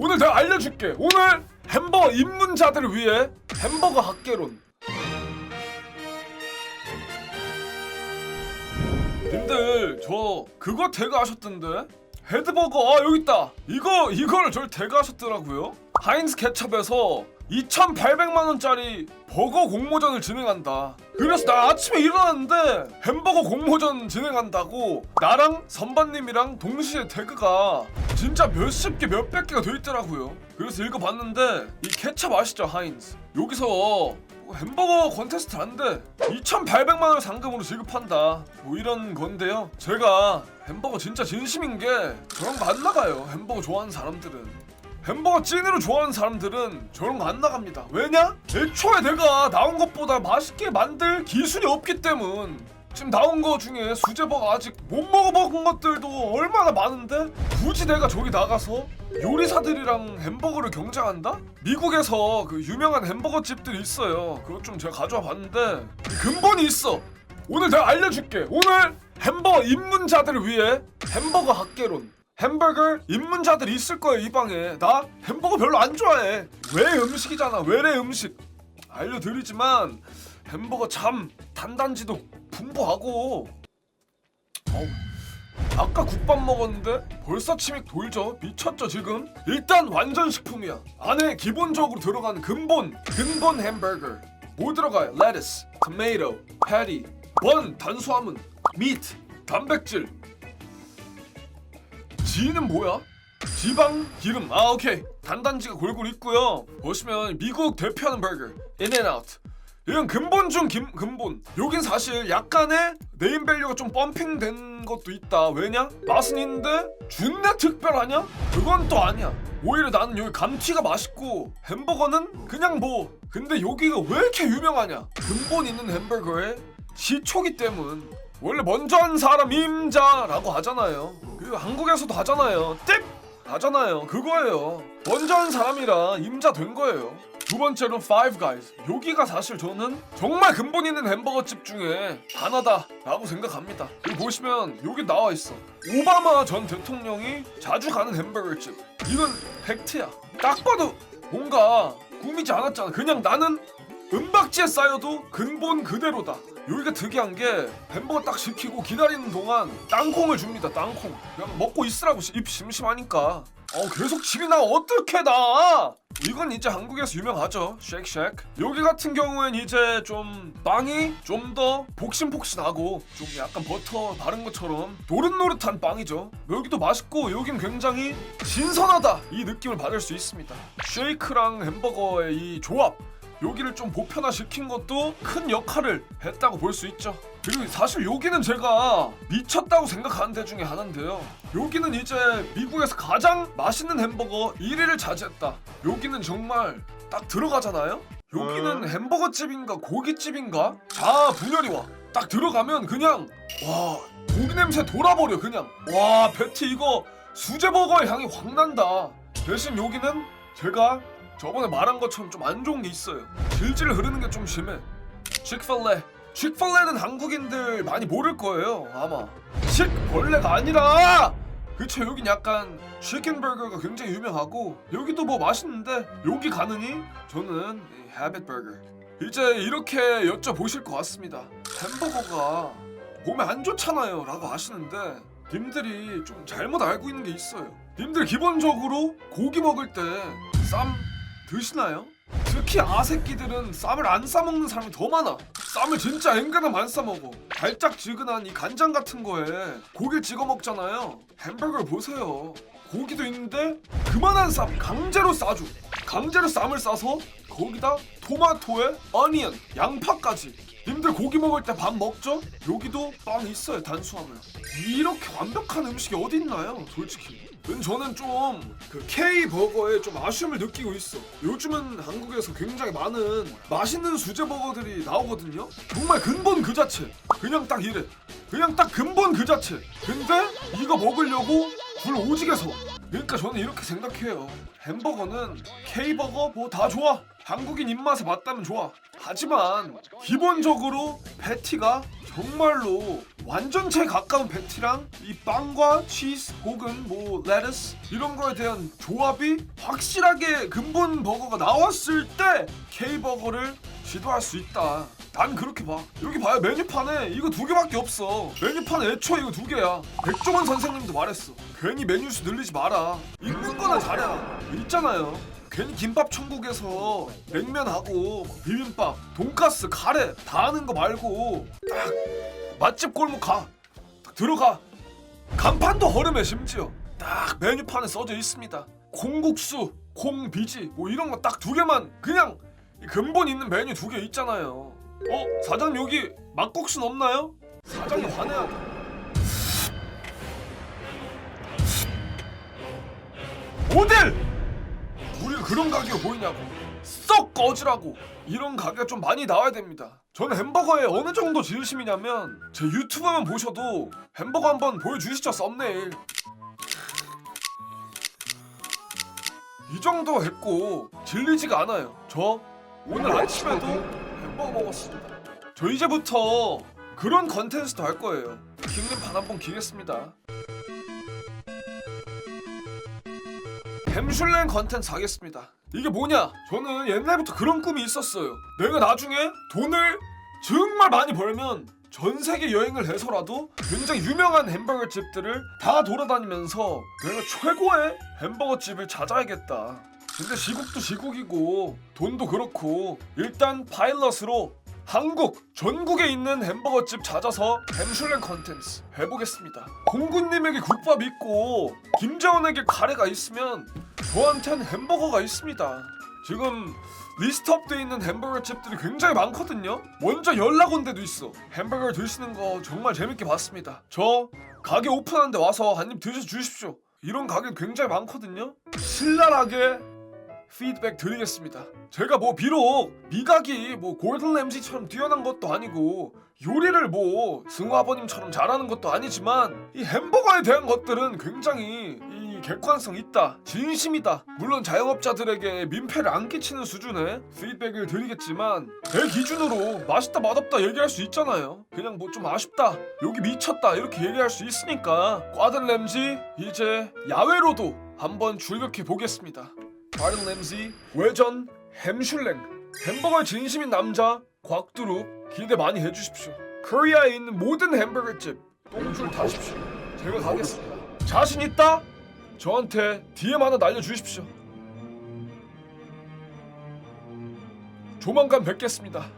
오늘 내가 알려줄게. 오늘 햄버거 입문자들을 위해 햄버거 학개론. 님들 저 그거 태그하셨던데? 헤드버거 아 여기 있다. 이거 이거를 절 태그하셨더라고요. 하인즈 케첩에서 2,800만 원짜리 버거 공모전을 진행한다. 그래서 나 아침에 일어났는데 햄버거 공모전 진행한다고 나랑 선반님이랑 동시에 태그가 진짜 몇십 개 몇백 개가 돼 있더라고요. 그래서 읽어봤는데 이 케첩 아시죠 하인즈? 여기서 뭐 햄버거 콘테스트 한데 2,800만 원 상금으로 지급한다. 뭐 이런 건데요. 제가 햄버거 진짜 진심인 게 저런 거안 나가요. 햄버거 좋아하는 사람들은. 햄버거 찐으로 좋아하는 사람들은 저런 거 안 나갑니다. 왜냐? 애초에 내가 나온 것보다 맛있게 만들 기술이 없기 때문. 지금 나온 거 중에 수제버거 아직 못 먹어본 것들도 얼마나 많은데 굳이 내가 저기 나가서 요리사들이랑 햄버거를 경쟁한다? 미국에서 그 유명한 햄버거 집들이 있어요. 그것 좀 제가 가져와 봤는데 근본이 있어. 오늘 내가 알려줄게. 오늘 햄버거 입문자들을 위해 햄버거 학개론. 햄버거 입문자들이 있을 거예요 이 방에. 나 햄버거 별로 안 좋아해. 외 음식이잖아. 외래 음식. 알려드리지만 햄버거 참 단단지도 풍부하고. 어우. 아까 국밥 먹었는데 벌써 침이 돌죠 미쳤죠 지금 일단 완전 식품이야 안에 기본적으로 들어가는 근본 근본 햄버거 뭐 들어가요 레타스 토마토 패티 번 탄수화물 미트 단백질 지는 뭐야 지방 기름 아 오케이 단단지가 골고루 있고요 보시면 미국 대표하는 버거 인앤아웃 이건 근본 중 긴- 근본. 여긴 사실 약간의 네임밸류가 좀 펌핑된 것도 있다. 왜냐? 맛은 있는데 준내 특별하냐? 그건 또 아니야. 오히려 나는 여기 감튀가 맛있고 햄버거는 그냥 뭐. 근데 여기가 왜 이렇게 유명하냐? 근본 있는 햄버거에 시초기 때문. 원래 먼저 한 사람 임자라고 하잖아요. 그 한국에서도 하잖아요. 띡 하잖아요. 그거예요. 먼저 한 사람이라 임자 된 거예요. 두 번째로 Five Guys. 여기가 사실 저는 정말 근본 있는 햄버거 집 중에 하나다라고 생각합니다. 여기 보시면 여기 나와 있어. 오바마 전 대통령이 자주 가는 햄버거 집. 이건 팩트야. 딱 봐도 뭔가 꾸미지 않았잖아. 그냥 나는 은박지에 쌓여도 근본 그대로다. 여기가 특이한 게 햄버거 딱 시키고 기다리는 동안 땅콩을 줍니다. 땅콩. 그냥 먹고 있으라고 입 심심하니까. 어 계속 집이 나 어떻게 나? 이건 이제 한국에서 유명하죠. 쉑쉑. 여기 같은 경우엔 이제 좀 빵이 좀 더 폭신폭신하고 좀 약간 버터 바른 것처럼 노릇노릇한 빵이죠. 여기도 맛있고 여긴 굉장히 신선하다 이 느낌을 받을 수 있습니다. 쉐이크랑 햄버거의 이 조합 여기를 좀 보편화시킨 것도 큰 역할을 했다고 볼 수 있죠. 그리고 사실 여기는 제가 미쳤다고 생각하는 데 중에 하나인데요. 여기는 이제 미국에서 가장 맛있는 햄버거 1위를 차지했다. 여기는 정말 딱 들어가잖아요. 여기는 햄버거 집인가 고깃집인가 자 분열이 와. 딱 들어가면 그냥 와 고기 냄새 돌아버려 그냥 와 베티 이거 수제버거의 향이 확 난다. 대신 여기는 제가 저번에 말한 것처럼 좀 안 좋은 게 있어요. 질질 흐르는 게 좀 심해. 칙플레. 칙플레는 한국인들 많이 모를 거예요, 아마. 칙벌레가 아니라! 그쵸, 여긴 약간 치킨버거가 굉장히 유명하고 여기도 뭐 맛있는데 여기 가느니 저는 이 해빗버거. 이제 이렇게 여쭤보실 것 같습니다. 햄버거가 몸에 안 좋잖아요 라고 하시는데 님들이 좀 잘못 알고 있는 게 있어요. 님들 기본적으로 고기 먹을 때 쌈 드시나요? 특히 아새끼들은 쌈을 안 싸먹는 사람이 더 많아. 쌈을 진짜 앵간함 안 싸먹어. 달짝지근한 이 간장 같은 거에 고기 찍어 먹잖아요. 햄버거를 보세요. 고기도 있는데 그만한 쌈 강제로 싸줘. 강제로 쌈을 싸서 거기다 토마토에 어니언, 양파까지. 님들 고기 먹을 때 밥 먹죠? 여기도 빵 있어요 단수화물. 이렇게 완벽한 음식이 어디 있나요? 솔직히. 은 저는 좀 그 K 버거에 좀 아쉬움을 느끼고 있어. 요즘은 한국에서 굉장히 많은 맛있는 수제 버거들이 나오거든요. 정말 근본 그 자체. 그냥 딱 이래. 그냥 딱 근본 그 자체. 근데 이거 먹으려고 줄 오지게 서. 그러니까 저는 이렇게 생각해요. 햄버거는 K 버거 뭐 다 좋아. 한국인 입맛에 맞다면 좋아. 하지만 기본적으로 패티가 정말로 완전체에 가까운 패티랑 이 빵과 치즈 혹은 뭐 레터스 이런 거에 대한 조합이 확실하게 근본 버거가 나왔을 때 K 버거를 시도할 수 있다. 난 그렇게 봐. 여기 봐요 메뉴판에 이거 두 개밖에 없어. 메뉴판에 애초에 이거 두 개야. 백종원 선생님도 말했어. 괜히 메뉴수 늘리지 마라. 있는 거나 잘해라. 있잖아요. 괜히 김밥 천국에서 냉면하고 비빔밥, 돈가스, 카레 다 하는 거 말고 딱 맛집 골목 가. 딱 들어가. 간판도 허름해 심지어. 딱 메뉴판에 써져 있습니다. 콩국수, 콩비지 뭐 이런 거 딱 두 개만 그냥 이 근본 있는 메뉴 두 개 있잖아요. 어 사장님 여기 막국수는 없나요? 사장님 화내야 돼. 모델! 우리가 그런 가게가 보이냐고 썩 꺼지라고 이런 가게가 좀 많이 나와야 됩니다 저는 햄버거에 어느 정도 진심이냐면 제 유튜브만 보셔도 햄버거 한번 보여주시죠 썸네일. 이 정도 했고 질리지가 않아요. 저 오늘 아침에도 햄버거 먹었습니다. 저 이제부터 그런 컨텐츠도 할 거예요. 킹림판 한번 기겠습니다. 햄슐랭 컨텐츠 하겠습니다. 이게 뭐냐? 저는 옛날부터 그런 꿈이 있었어요. 내가 나중에 돈을 정말 많이 벌면 전 세계 여행을 해서라도 굉장히 유명한 햄버거 집들을 다 돌아다니면서 내가 최고의 햄버거 집을 찾아야겠다. 근데 시국도 시국이고 돈도 그렇고 일단 파일럿으로 한국 전국에 있는 햄버거 집 찾아서 햄슐랭 컨텐츠 해보겠습니다. 공군님에게 국밥 있고 김재원에게 카레가 있으면 저한텐 햄버거가 있습니다. 지금 리스트업돼 있는 햄버거 집들이 굉장히 많거든요. 먼저 연락 온 데도 있어. 햄버거 드시는 거 정말 재밌게 봤습니다. 저 가게 오픈하는데 와서 한 입 드셔 주십시오. 이런 가게 굉장히 많거든요. 신랄하게 피드백 드리겠습니다. 제가 뭐 비록 미각이 뭐 골든 램지처럼 뛰어난 것도 아니고 요리를 뭐 승우 아버님처럼 잘하는 것도 아니지만 이 햄버거에 대한 것들은 굉장히 이 객관성 있다, 진심이다. 물론 자영업자들에게 민폐를 안 끼치는 수준의 피드백을 드리겠지만 제 기준으로 맛있다 맛없다 얘기할 수 있잖아요. 그냥 뭐 좀 아쉽다, 여기 미쳤다 이렇게 얘기할 수 있으니까 꽈든 램지 이제 야외로도 한번 출격해 보겠습니다. 바른 램지 외전 햄슐랭 햄버거의 진심인 남자 곽두루 기대 많이 해주십시오 코리아에 있는 모든 햄버거집 똥줄 타십시오 제가 가겠습니다 자신 있다? 저한테 DM 하나 날려주십시오. 조만간 뵙겠습니다